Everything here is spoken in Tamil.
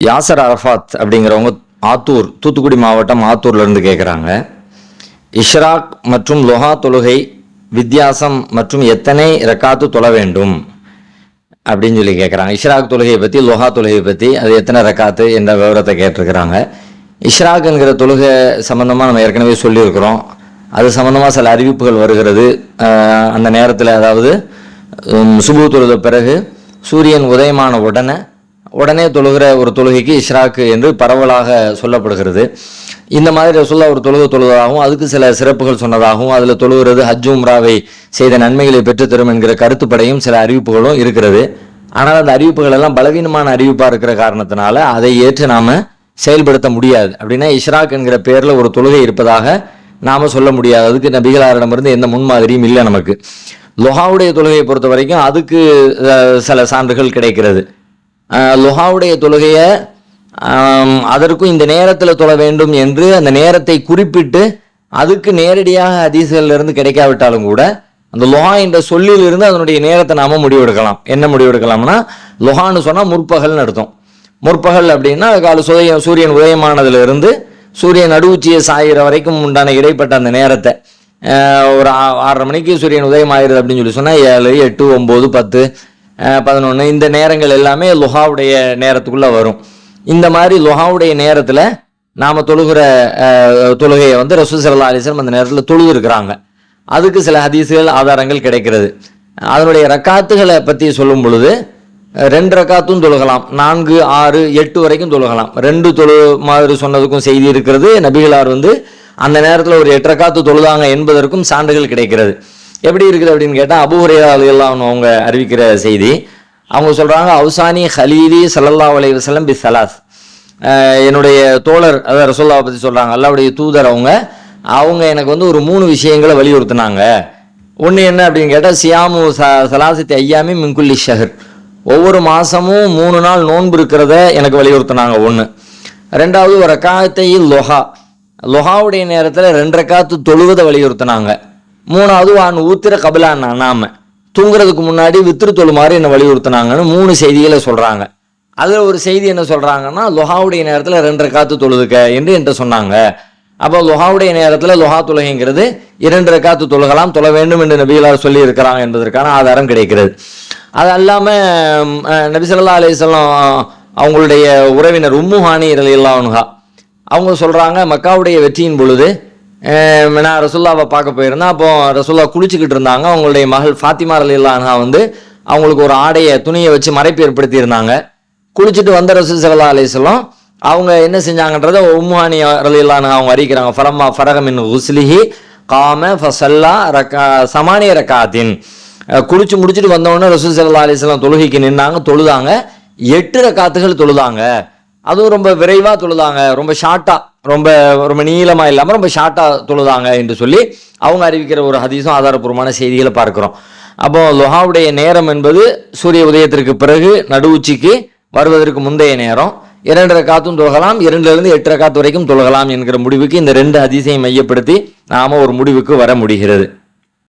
யாசர் அரஃபாத் அப்படிங்கிறவங்க ஆத்தூர் தூத்துக்குடி மாவட்டம் ஆத்தூர்லேருந்து கேட்குறாங்க இஷ்ராக் மற்றும் லொஹா தொழுகை வித்தியாசம் மற்றும் எத்தனை ரெக்காத்து தொழ வேண்டும் அப்படின்னு சொல்லி கேட்குறாங்க இஷ்ராக் தொழுகையை பற்றி லொஹா தொழுகையை பற்றி அது எத்தனை ரெக்காத்து என்ற விவரத்தை கேட்டிருக்கிறாங்க. இஷ்ராக்ங்கிற தொழுகை சம்மந்தமாக நம்ம ஏற்கனவே சொல்லியிருக்கிறோம். அது சம்மந்தமாக சில அறிவிப்புகள் வருகிறது. அந்த நேரத்தில் அதாவது சுபு தொழுத பிறகு சூரியன் உதயமான உடனே உடனே தொழுகிற ஒரு தொழுகைக்கு இஷ்ராக்கு என்று பரவலாக சொல்லப்படுகிறது. இந்த மாதிரி ரசுல்லா ஒரு தொழுகை தொழுவதாகவும் அதுக்கு சில சிறப்புகள் சொன்னதாகவும் அதில் தொழுகிறது ஹஜ் உம்ராவை செய்த நன்மைகளை பெற்றுத்தரும் என்கிற கருத்துப்படையும் சில அறிவிப்புகளும் இருக்கிறது. ஆனால் அந்த அறிவிப்புகள் எல்லாம் பலவீனமான அறிவிப்பாக இருக்கிற காரணத்தினால அதை ஏற்று நாம செயல்படுத்த முடியாது. அப்படின்னா இஷ்ராக் என்கிற பேரில் ஒரு தொழுகை இருப்பதாக நாம் சொல்ல முடியாது. அதுக்கு நபிகளாரிடமிருந்து எந்த முன்மாதிரியும் இல்லை நமக்கு. லொஹாவுடைய தொழுகையை பொறுத்த வரைக்கும் அதுக்கு சில சான்றுகள் கிடைக்கிறது. லுஹாவுடைய தொழுகையை அதற்கும் இந்த நேரத்தில் தொழ வேண்டும் என்று அந்த நேரத்தை குறிப்பிட்டு அதுக்கு நேரடியாக ஹதீஸ்கள்ல கிடைக்காவிட்டாலும் கூட அந்த லொஹா என்ற சொல்லிலிருந்து அதனுடைய நேரத்தை நாம முடிவெடுக்கலாம். என்ன முடிவெடுக்கலாம்னா லொஹான்னு சொன்னால் முற்பகல்னு அர்த்தம். முற்பகல் அப்படின்னா கால சுதய சூரியன் உதயமானதுலேருந்து சூரியன் நடுவுச்சியை சாயிற வரைக்கும் உண்டான இடைப்பட்ட அந்த நேரத்தை. ஒரு ஆறரை மணிக்கு சூரியன் உதயம் ஆயிருது அப்படின்னு சொல்லி சொன்னால் ஏழு எட்டு ஒம்பது பத்து பதினொன்று இந்த நேரங்கள் எல்லாமே லுஹாவுடைய நேரத்துக்குள்ளே வரும். இந்த மாதிரி லுஹாவுடைய நேரத்தில் நாம் தொழுகிற தொழுகையை வந்து ரசூல் சல்லா அலிஸ்லம் அந்த நேரத்தில் தொழுதுருக்கிறாங்க. அதுக்கு சில ஹதீஸுகள் ஆதாரங்கள் கிடைக்கிறது. அதனுடைய ரக்காத்துகளை பற்றி சொல்லும் பொழுது ரெண்டு ரக்காத்தும் தொழுகலாம். நான்கு ஆறு எட்டு வரைக்கும் தொழுகலாம். ரெண்டு தொழு மாதிரி சொன்னதுக்கும் செய்தி இருக்கிறது. நபிகளார் வந்து அந்த நேரத்தில் ஒரு எட்டு ரக்காத்து தொழுதாங்க என்பதற்கும் சான்றுகள் கிடைக்கிறது. எப்படி இருக்குது அப்படின்னு கேட்டால் அபுஹுரேரா எல்லாம் அவங்க அறிவிக்கிற செய்தி. அவங்க சொல்கிறாங்க அவுசானி ஹலீலி சல்லல்லா அலி வசலம் பி சலாஸ் என்னுடைய தோழர் அதாவது ரசோல்லாவை பற்றி சொல்கிறாங்க அல்லாவுடைய தூதர் அவங்க அவங்க எனக்கு வந்து ஒரு மூணு விஷயங்களை வலியுறுத்தினாங்க. ஒன்று என்ன அப்படின்னு கேட்டால் சியாமு ச சலாசத்தி ஐயாமி மின்குல்லி ஷஹர். ஒவ்வொரு மாதமும் மூணு நாள் நோன்பு இருக்கிறத எனக்கு வலியுறுத்தினாங்க ஒன்று ரெண்டாவது ஒரு ரக்காத்தையில் லொஹா. லொஹாவுடைய நேரத்தில் ரெண்டு ரக்காத்து தொழுவதை வலியுறுத்தினாங்க. மூணாவது வான் ஊத்திர கபிலான் நாம. தூங்குறதுக்கு முன்னாடி வித்திரு தொழுமாறு என்னை வலியுறுத்தினாங்கன்னு மூணு செய்திகளை சொல்கிறாங்க அதில் ஒரு செய்தி என்ன சொல்கிறாங்கன்னா லொஹாவுடைய நேரத்தில் ரெண்டரை காத்து தொழுதுக்க என்று என்கிட்ட சொன்னாங்க. அப்போ லொஹாவுடைய நேரத்தில் லொஹா தொழுகைங்கிறது இரண்டரை காத்து தொழுகலாம் தொழ வேண்டும் என்று நபிகளார் சொல்லி இருக்கிறாங்க என்பதற்கான ஆதாரம் கிடைக்கிறது. அது அல்லாமல் நபிசல்லா அலிசல்லாம் அவங்களுடைய உறவினர் உம்முஹானி ஹானி ரலியல்லாஹு அவங்க சொல்கிறாங்க மக்காவுடைய வெற்றியின் பொழுது நான் ரசுல்லாவை பார்க்க போயிருந்தேன். அப்போ ரசுல்லா குளிச்சுக்கிட்டு இருந்தாங்க. அவங்களுடைய மகள் ஃபாத்திமா அலிலானா வந்து அவங்களுக்கு ஒரு ஆடையை துணியை வச்சு மறைப்பு ஏற்படுத்தி இருந்தாங்க குளிச்சுட்டு வந்த ரசூல் சல்லா அலிஸ்லாம் அவங்க என்ன செஞ்சாங்கன்றத உம்மானி ரலியல்லாஹு அவங்க அறிவிக்கிறாங்க. ஃபரம்மா ஃபரகமின் ஹுஸ்லிஹி காம ஃபசல்லா ரக்கா சமானிய ரக்காத்தின். குளிச்சு முடிச்சுட்டு வந்தவொடனே ரசூல் சல்லா அலிஸ்லாம் தொழுகைக்கு நின்னாங்க தொழுதாங்க. எட்டு ரக்காத்துகள் தொழுதாங்க. அதுவும் ரொம்ப விரைவாக தொழுதாங்க ரொம்ப ஷார்ட்டாக ரொம்ப ரொம்ப நீளமாக இல்லாமல் ரொம்ப ஷார்ட்டாக தொழுதாங்க என்று சொல்லி அவங்க அறிவிக்கிற ஒரு ஹதீஸும் ஆதாரப்பூர்வமான செய்திகளை பார்க்குறோம். அப்போ லொஹாவுடைய நேரம் என்பது சூரிய உதயத்திற்கு பிறகு நடுவுச்சிக்கு வருவதற்கு முந்தைய நேரம். இரண்டரை காத்தும் தொழுகலாம் இரண்டுலேருந்து எட்டரை காத்து வரைக்கும் தொழுகலாம் என்கிற முடிவுக்கு இந்த ரெண்டு அதிசயம் மையப்படுத்தி நாம் ஒரு முடிவுக்கு வர முடிகிறது.